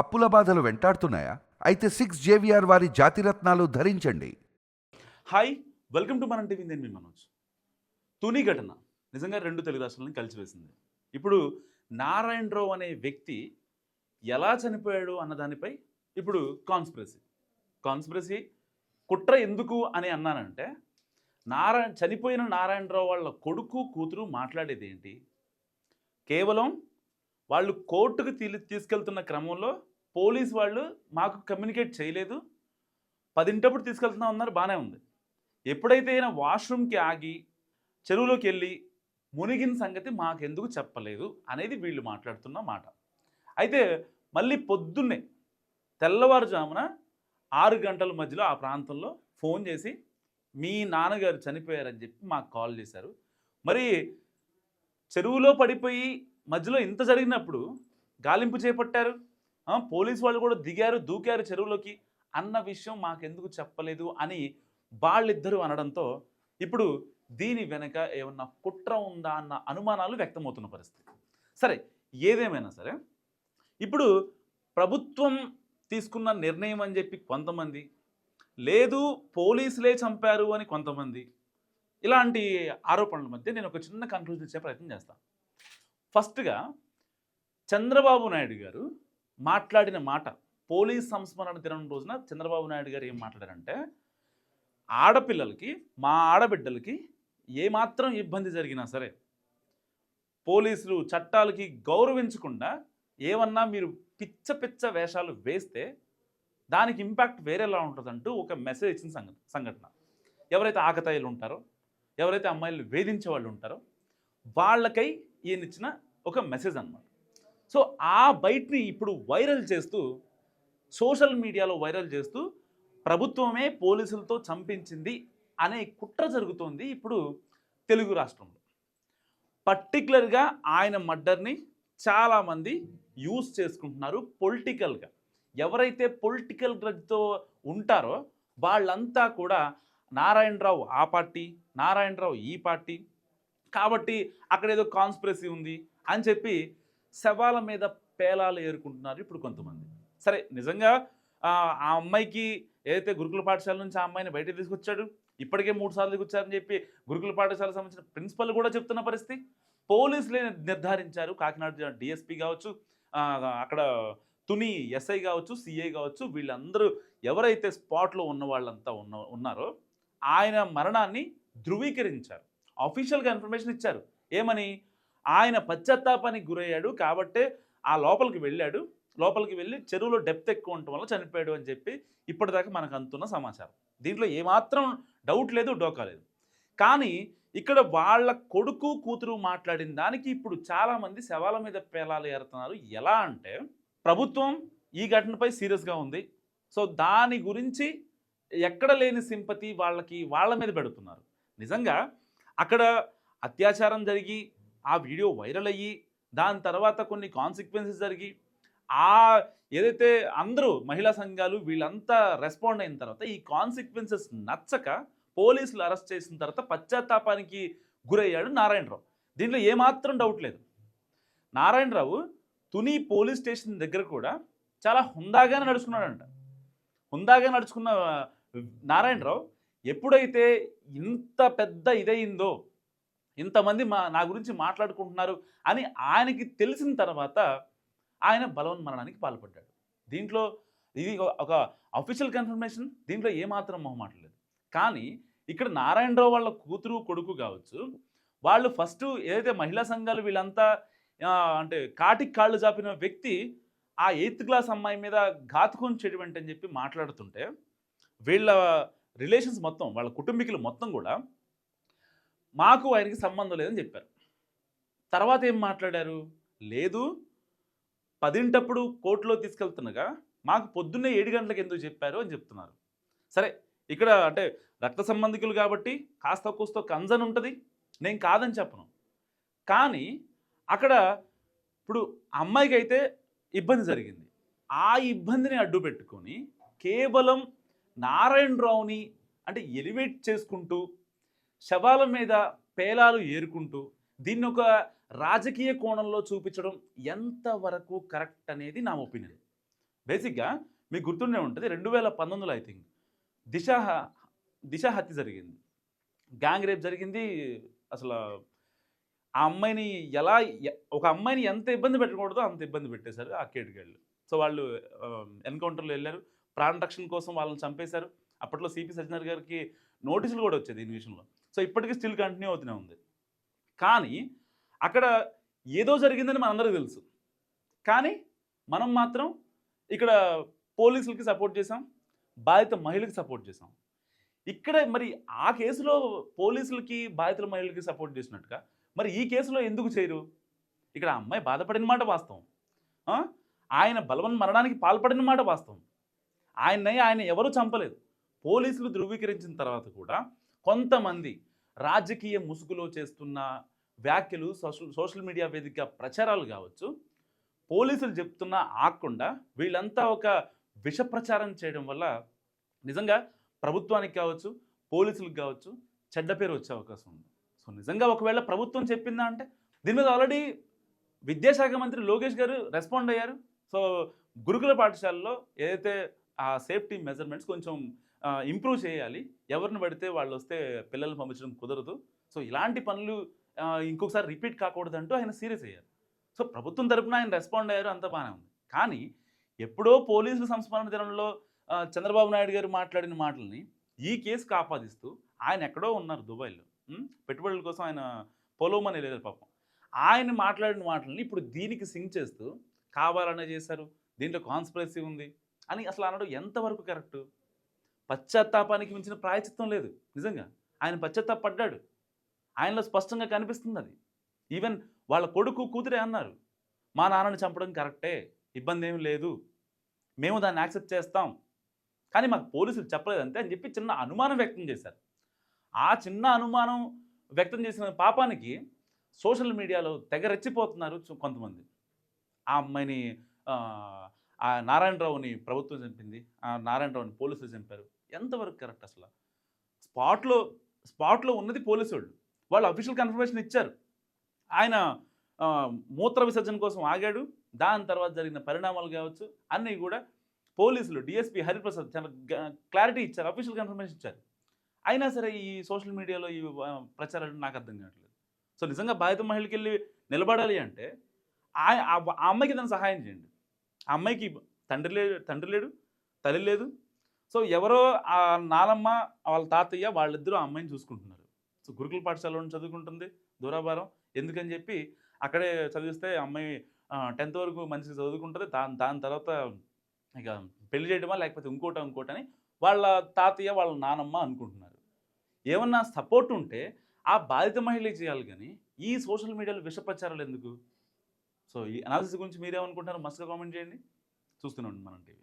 అప్పుల బాధలు వెంటాడుతున్నాయా? అయితే సిక్స్ జేవిఆర్ వారి జాతిరత్నాలు ధరించండి. హాయ్ వెల్కమ్ టు మన టీవీ నేను మీ మనోజ్. తుని ఘటన. నిజంగా రెండు తెలుగు రాష్ట్రాలను కలిసివేసింది. ఇప్పుడు నారాయణరావు అనే వ్యక్తి ఎలా చనిపోయాడు అన్న దానిపై ఇప్పుడు కాన్స్పిరసీ కాన్స్పిరసీ కుట్ర ఎందుకు అని అన్నానంటే నారాయణ చనిపోయిన నారాయణరావు వాళ్ళ కొడుకు కూతురు మాట్లాడేది ఏంటి కేవలం వాళ్ళు కోర్టుకు తీ తీసుకెళ్తున్న క్రమంలో పోలీస్ వాళ్ళు మాకు కమ్యూనికేట్ చేయలేదు. పదింటప్పుడు తీసుకెళ్తున్నాం అన్నారు బాగానే ఉంది. ఎప్పుడైతే ఈయన వాష్రూమ్కి ఆగి చెరువులోకి వెళ్ళి మునిగిన సంగతి మాకెందుకు చెప్పలేదు అనేది వీళ్ళు మాట్లాడుతున్న మాట. అయితే మళ్ళీ పొద్దున్నే తెల్లవారుజామున ఆరు గంటల మధ్యలో ఆ ప్రాంతంలో ఫోన్ చేసి మీ నాన్నగారు చనిపోయారని చెప్పి మాకు కాల్ చేశారు. మరి చెరువులో పడిపోయి మధ్యలో ఇంత జరిగినప్పుడు గాలింపు చేపట్టారు? పోలీసు వాళ్ళు కూడా దిగారు దూకారు చెరువులోకి. అన్న విషయం మాకెందుకు చెప్పలేదు అని వాళ్ళిద్దరూ అనడంతో ఇప్పుడు దీని వెనక ఏమన్నా కుట్ర ఉందా అన్న అనుమానాలు వ్యక్తమవుతున్న పరిస్థితి. సరే ఏదేమైనా సరే ఇప్పుడు ప్రభుత్వం తీసుకున్న నిర్ణయం అని చెప్పి కొంతమంది లేదు పోలీసులే చంపారు అని కొంతమంది ఇలాంటి ఆరోపణల మధ్య నేను ఒక చిన్న కంక్లూజన్ ఇచ్చే ప్రయత్నం చేస్తాను ఫస్ట్గా చంద్రబాబు నాయుడు గారు మాట్లాడిన మాట పోలీస్ సంస్మరణ దినం రోజున చంద్రబాబు నాయుడు గారు ఏం మాట్లాడారంటే ఆడపిల్లలకి మా ఆడబిడ్డలకి ఏమాత్రం ఇబ్బంది జరిగినా సరే పోలీసులు చట్టాలకి గౌరవించకుండా ఏమన్నా మీరు పిచ్చ పిచ్చ వేషాలు వేస్తే దానికి ఇంపాక్ట్ వేరేలా ఉంటుందంటూ ఒక మెసేజ్ ఇచ్చిన సంఘ సంఘటన. ఎవరైతే ఆకతాయిలు ఉంటారో ఎవరైతే అమ్మాయిలు వేధించే వాళ్ళు ఉంటారో వాళ్ళకై ఈయన ఇచ్చిన ఒక మెసేజ్ అన్నమాట. సో ఆ బయటని ఇప్పుడు వైరల్ చేస్తూ సోషల్ మీడియాలో వైరల్ చేస్తూ ప్రభుత్వమే పోలీసులతో చంపించింది అనే కుట్ర జరుగుతోంది ఇప్పుడు తెలుగు రాష్ట్రంలో. పర్టికులర్గా ఆయన మర్డర్ని చాలామంది యూజ్ చేసుకుంటున్నారు పొలిటికల్గా. ఎవరైతే పొలిటికల్ గ్రజ్తో ఉంటారో వాళ్ళంతా కూడా నారాయణరావు ఆ పార్టీ నారాయణరావు ఈ పార్టీ కాబట్టి అక్కడ ఏదో కాన్స్పిరసీ ఉంది అని చెప్పి శవాల మీద పేలాలు ఏరుకుంటున్నారు ఇప్పుడు కొంతమంది. సరే నిజంగా ఆ అమ్మాయికి ఏదైతే గురుకుల పాఠశాల నుంచి ఆ అమ్మాయిని బయటకు తీసుకొచ్చాడు ఇప్పటికే మూడు సార్లు తీసుకొచ్చారని చెప్పి గురుకుల పాఠశాలకు సంబంధించిన ప్రిన్సిపల్ కూడా చెప్తున్న పరిస్థితి. పోలీసులే నిర్ధారించారు? కాకినాడ డిఎస్పీ కావచ్చు అక్కడ తుని ఎస్ఐ కావచ్చు సిఐ కావచ్చు వీళ్ళందరూ ఎవరైతే స్పాట్లో ఉన్న వాళ్ళంతా ఉన్న ఉన్నారో ఆయన మరణాన్ని ధృవీకరించారు. అఫీషియల్గా ఇన్ఫర్మేషన్ ఇచ్చారు. ఏమని? ఆయన పశ్చాత్తాపానికి గురయ్యాడు కాబట్టే ఆ లోపలికి వెళ్ళాడు. లోపలికి వెళ్ళి చెరువులో డెప్త్ ఎక్కువ ఉండటం వల్ల చనిపోయాడు అని చెప్పి ఇప్పటిదాకా మనకు అందుతున్న సమాచారం. దీంట్లో ఏమాత్రం డౌట్ లేదు డోకా లేదు. కానీ ఇక్కడ వాళ్ళ కొడుకు కూతురు మాట్లాడిన దానికి ఇప్పుడు చాలామంది శవాల మీద పేలాలు ఏరుతున్నారు. ఎలా అంటే ప్రభుత్వం ఈ ఘటనపై సీరియస్గా ఉంది. సో దాని గురించి ఎక్కడ లేని సింపతి వాళ్ళకి వాళ్ళ మీద పెడుతున్నారు. నిజంగా అక్కడ అత్యాచారం జరిగి ఆ వీడియో వైరల్ అయ్యి దాని తర్వాత కొన్ని కాన్సిక్వెన్సెస్ జరిగి ఆ ఏదైతే అందరూ మహిళా సంఘాలు వీళ్ళంతా రెస్పాండ్ అయిన తర్వాత ఈ కాన్సిక్వెన్సెస్ నచ్చక పోలీసులు అరెస్ట్ చేసిన తర్వాత పశ్చాత్తాపానికి గురయ్యాడు నారాయణరావు. దీంట్లో ఏమాత్రం డౌట్ లేదు. నారాయణరావు తుని పోలీస్ స్టేషన్ దగ్గర కూడా చాలా హుందాగానే నడుచుకున్నాడంట. హుందాగా నడుచుకున్న నారాయణరావు ఎప్పుడైతే ఇంత పెద్ద ఇదయిందో ఇంతమంది మా నా గురించి మాట్లాడుకుంటున్నారు అని ఆయనకి తెలిసిన తర్వాత ఆయన బలవన్మరణానికి పాల్పడ్డాడు. దీంట్లో ఇది ఒక- అఫీషియల్ కన్ఫర్మేషన్ దీంట్లో ఏమాత్రం మొహమాటలేదు కానీ ఇక్కడ నారాయణరావు వాళ్ళ కూతురు కొడుకు కావచ్చు వాళ్ళు ఫస్ట్ ఏదైతే మహిళా సంఘాలు వీళ్ళంతా అంటే కాటికి కాళ్ళు చాపిన వ్యక్తి ఆ ఎయిత్ క్లాస్ అమ్మాయి మీద ఘాతుకం చేయడం అని చెప్పి మాట్లాడుతుంటే వీళ్ళ రిలేషన్స్ మొత్తం వాళ్ళ కుటుంబీకులు మొత్తం కూడా మాకు ఆయనకి సంబంధం లేదని చెప్పారు. తర్వాత ఏం మాట్లాడారు? లేదు పదింటప్పుడు కోర్టులో తీసుకెళ్తుండగా మాకు పొద్దున్నే ఏడు గంటలకు ఎందుకు చెప్పారు అని చెప్తున్నారు. సరే ఇక్కడ అంటే రక్త సంబంధికులు కాబట్టి కాస్త కూస్తో కంజన్ ఉంటుంది నేను కాదని చెప్పను. కానీ అక్కడ ఇప్పుడు అమ్మాయికి అయితే ఇబ్బంది జరిగింది. ఆ ఇబ్బందిని అడ్డు పెట్టుకొని కేవలం నారాయణరావుని అంటే ఎలివేట్ చేసుకుంటూ శవాల మీద పేలాలు ఏరుకుంటూ దీన్ని ఒక రాజకీయ కోణంలో చూపించడం ఎంతవరకు కరెక్ట్ అనేది నా ఒపీనియన్. బేసిక్గా మీకు గుర్తుండే ఉంటుంది రెండు వేల పంతొమ్మిదిలో ఐ థింక్ దిశ దిశ హత్య జరిగింది. గ్యాంగ్ రేప్ జరిగింది అసలు ఆ అమ్మాయిని ఎలా ఒక అమ్మాయిని ఎంత ఇబ్బంది పెట్టకూడదో అంత ఇబ్బంది పెట్టేశారు ఆ కేటుగాళ్ళు సో వాళ్ళు ఎన్కౌంటర్లో వెళ్ళారు ప్రాణ రక్షణ కోసం వాళ్ళని చంపేశారు. అప్పట్లో సిపి సజ్జనర్ గారికి నోటీసులు కూడా వచ్చేది దీని విషయంలో. సో ఇప్పటికీ స్టిల్ కంటిన్యూ అవుతూనే ఉంది. కానీ అక్కడ ఏదో జరిగిందని మనందరికీ తెలుసు. కానీ మనం మాత్రం ఇక్కడ పోలీసులకి సపోర్ట్ చేసాం బాధిత మహిళకి సపోర్ట్ చేసాం ఇక్కడ మరి ఆ కేసులో పోలీసులకి బాధితుల మహిళలకి సపోర్ట్ చేసినట్టుగా మరి ఈ కేసులో ఎందుకు చేయరు? ఇక్కడ అమ్మాయి బాధపడిన మాట వాస్తవం. ఆయన బలవన్ మరణానికి పాల్పడిన మాట వాస్తవం. ఆయన్ని ఆయన ఎవరు చంపలేదు. పోలీసులు ధృవీకరించిన తర్వాత కూడా కొంతమంది రాజకీయ ముసుగులో చేస్తున్న వ్యాఖ్యలు సోషల్ సోషల్ మీడియా వేదిక ప్రచారాలు కావచ్చు. పోలీసులు చెప్తున్న ఆకుండా వీళ్ళంతా ఒక విష ప్రచారం చేయడం వల్ల నిజంగా ప్రభుత్వానికి కావచ్చు పోలీసులకు కావచ్చు చెడ్డ పేరు వచ్చే అవకాశం ఉంది. సో నిజంగా ఒకవేళ ప్రభుత్వం చెప్పిందా అంటే దీని మీద ఆల్రెడీ విద్యాశాఖ మంత్రి లోకేష్ గారు రెస్పాండ్ అయ్యారు. సో గురుకుల పాఠశాలలో ఏదైతే ఆ సేఫ్టీ మెజర్మెంట్స్ కొంచెం ఇంప్రూవ్ చేయాలి. ఎవరిని పడితే వాళ్ళు వస్తే పిల్లల్ని పంపించడం కుదరదు. సో ఇలాంటి పనులు ఇంకొకసారి రిపీట్ కాకూడదంటూ ఆయన సీరియస్ అయ్యారు. సో ప్రభుత్వం తరపున ఆయన రెస్పాండ్ అయ్యారు అంత బాగానే ఉంది. కానీ ఎప్పుడో పోలీసుల సంస్మరణ దినంలో చంద్రబాబు నాయుడు గారు మాట్లాడిన మాటల్ని ఈ కేసుకు ఆపాదిస్తూ ఆయన ఎక్కడో ఉన్నారు దుబాయ్లో. పెట్టుబడుల కోసం ఆయన పొలవమని లేదు పాపం. ఆయన మాట్లాడిన మాటల్ని ఇప్పుడు దీనికి సింగ్ చేస్తూ కావాలనే చేశారు దీంట్లో కాన్స్పిరసీ ఉంది అని అసలు అనడం ఎంతవరకు కరెక్టు? పశ్చాత్తాపానికి మించిన ప్రాయచిత్తం లేదు. నిజంగా. ఆయన పశ్చాత్తాపడ్డాడు. ఆయనలో స్పష్టంగా కనిపిస్తుంది అది ఈవెన్ వాళ్ళ కొడుకు కూతురే అన్నారు. మా నాన్నని చంపడం కరెక్టే ఇబ్బంది ఏమి లేదు. మేము దాన్ని యాక్సెప్ట్ చేస్తాం. కానీ మాకు పోలీసులు చెప్పలేదంతే అని చెప్పి చిన్న అనుమానం వ్యక్తం చేశారు. ఆ చిన్న అనుమానం వ్యక్తం చేసిన పాపానికి సోషల్ మీడియాలో తెగ రెచ్చిపోతున్నారు కొంతమంది. ఆ అమ్మాయిని ఆ, ఆ నారాయణరావుని ప్రభుత్వం చంపింది. ఆ నారాయణరావుని పోలీసులు చంపారు. ఎంతవరకు కరెక్ట్ అసలు? స్పాట్లో స్పాట్లో ఉన్నది పోలీసు వాళ్ళు వాళ్ళు అఫీషియల్ కన్ఫర్మేషన్ ఇచ్చారు. ఆయన మూత్ర విసర్జన కోసం ఆగాడు. దాని తర్వాత జరిగిన పరిణామాలు కావచ్చు అన్నీ కూడా పోలీసులు డిఎస్పీ హరిప్రసాద్ చాలా క్లారిటీ ఇచ్చారు. అఫీషియల్ కన్ఫర్మేషన్ ఇచ్చారు. అయినా సరే ఈ సోషల్ మీడియాలో ఈ ప్రచారాలు నాకు అర్థం కావట్లేదు. సో నిజంగా బాధిత మహిళకి వెళ్ళి నిలబడాలి అంటే ఆ- ఆ అమ్మాయికి దాన్ని సహాయం చేయండి. ఆ అమ్మాయికి తండ్రి లేడు తండ్రి లేడు తల్లి లేదు సో ఎవరో ఆ నాలమ్మ వాళ్ళ తాతయ్య వాళ్ళిద్దరూ ఆ అమ్మాయిని చూసుకుంటున్నారు. సో గురుకుల పాఠశాలలో చదువుకుంటుంది దూరాభారం. ఎందుకని చెప్పి అక్కడే చదివిస్తే అమ్మాయి టెన్త్ వరకు మంచిగా చదువుకుంటుంది. దాని దాని తర్వాత ఇక పెళ్ళి చేయడమా లేకపోతే ఇంకోట ఇంకోటని వాళ్ళ తాతయ్య వాళ్ళ నానమ్మ అనుకుంటున్నారు. ఏమన్నా సపోర్ట్ ఉంటే ఆ బాధిత మహిళకి చేయాలి కానీ ఈ సోషల్ మీడియాలో విష ప్రచారాలు ఎందుకు? సో ఈ అనాలిసిస్ గురించి మీరేమనుకుంటున్నారు? మస్తుగా కామెంట్ చేయండి. చూస్తూనే ఉండండి మనం టీవీ.